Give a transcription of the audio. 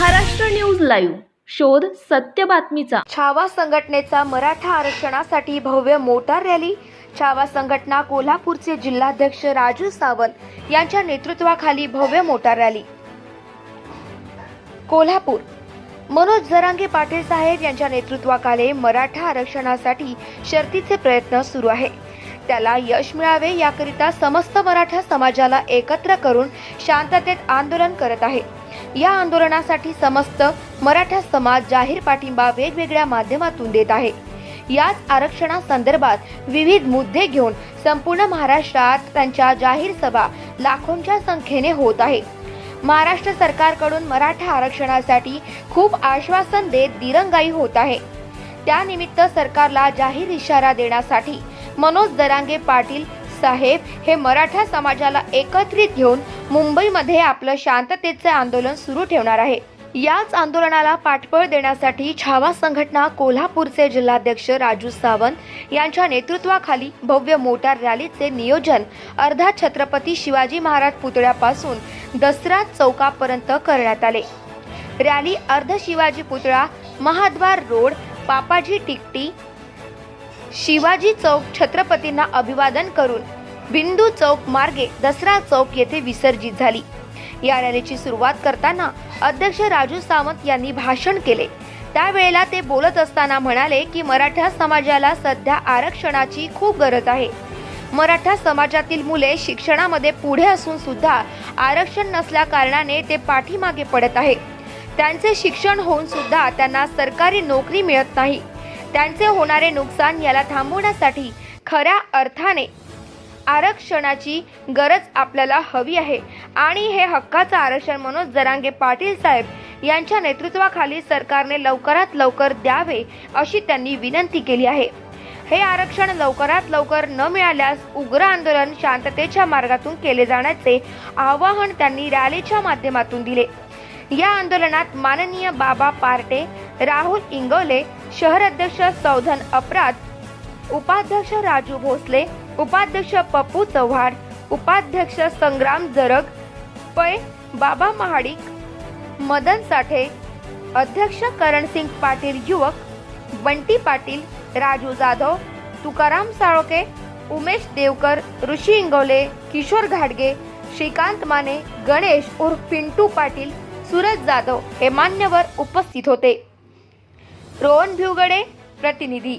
Maharashtra news live. शोध सत्य बातमीचा. छावा संघटनेचा मराठा आरक्षणासाठी भव्य मोटार रॅली. छावा संघटना कोल्हापूरचे जिल्हाध्यक्ष राजू सावंत यांच्या नेतृत्वाखाली भव्य मोटार रॅली. कोल्हापूर. मनोज जरांगे पाटील साहेब यांच्या नेतृत्वाखाली मराठा आरक्षणासाठी शर्तीचे प्रयत्न सुरू आहे. त्याला यश मिळावे याकरिता समस्त मराठा समाजाला एकत्र करून शांततेत आंदोलन करत आहे. या आंदोलनासाठी समस्त मराठा समाज जाहीर पाठिंबा वेगवेगळ्या माध्यमातून देत आहे. याच आरक्षणासंदर्भात विविध मुद्दे घेऊन संपूर्ण महाराष्ट्रात त्यांच्या जाहीर सभा लाखोंच्या संख्येने होत आहे. महाराष्ट्र सरकारकडून मराठा आरक्षणासाठी खूप आश्वासन देत दिरंगाई होत आहे. त्यानिमित्त सरकारला जाहीर इशारा देण्यासाठी मनोज दरांगे पाटील साहेब हे मराठा समाजाला एकत्रित घेऊन मुंबईमध्ये आपलं शांततेचे आंदोलन सुरू ठेवणार आहे. याच आंदोलनाला पाठबळ देण्यासाठी छावा संघटना कोल्हापूरचे जिल्हाध्यक्ष राजू सावंत यांच्या नेतृत्वाखाली भव्य मोटार रॅलीचे नियोजन अर्धा छत्रपती शिवाजी महाराज पुतळ्यापासून दसरा चौकापर्यंत करण्यात आले. रॅली अर्ध शिवाजी पुतळा महाद्वार रोड पापाजी टिकटी शिवाजी चौक छत्रपतींना अभिवादन करून बिंदू चौक मार्गे दसरा चौक येथे विसर्जित झाली. या रॅलीची सुरुवात करताना अध्यक्ष राजू सावंत यांनी भाषण केले. त्यावेळेला ते बोलत असताना म्हणाले की मराठा समाजाला सध्या आरक्षणाची खूप गरज आहे. मराठा समाजातील मुले शिक्षणामध्ये पुढे असून सुद्धा आरक्षण नसल्या कारणाने ते पाठीमागे पडत आहे. त्यांचे शिक्षण होऊन सुद्धा त्यांना सरकारी नोकरी मिळत नाही. त्यांचे होणारे नुकसान याला थांबवण्यासाठी खऱ्या अर्थाने आरक्षणाची गरज आपल्याला हवी आहे. आणि हे हक्काचं आरक्षण मनोज जरांगे पाटील साहेब यांच्या नेतृत्वाखाली सरकारने लवकरात लवकर द्यावे अशी त्यांनी विनंती केली आहे. हे आरक्षण लवकरात लवकर न मिळाल्यास उग्र आंदोलन शांततेच्या मार्गातून केले जाण्याचे आवाहन त्यांनी रॅलीच्या माध्यमातून दिले. या आंदोलनात माननीय बाबा पार्टे राहुल इंगोले शहर अध्यक्ष सौधन अपराध उपाध्यक्ष राजू भोसले उपाध्यक्ष पप्पू चव्हाण उपाध्यक्ष संग्राम जरग पै बाबा महाडिक मदन साठे अध्यक्ष करणसिंग पाटील युवक बंटी पाटील राजू जाधव तुकाराम साळोके उमेश देवकर ऋषी इंगोले किशोर घाडगे श्रीकांत माने गणेश उर्फ पिंटू पाटील सूरज जाधव हे मान्यवर उपस्थित होते. रोहन भिवगडे प्रतिनिधी.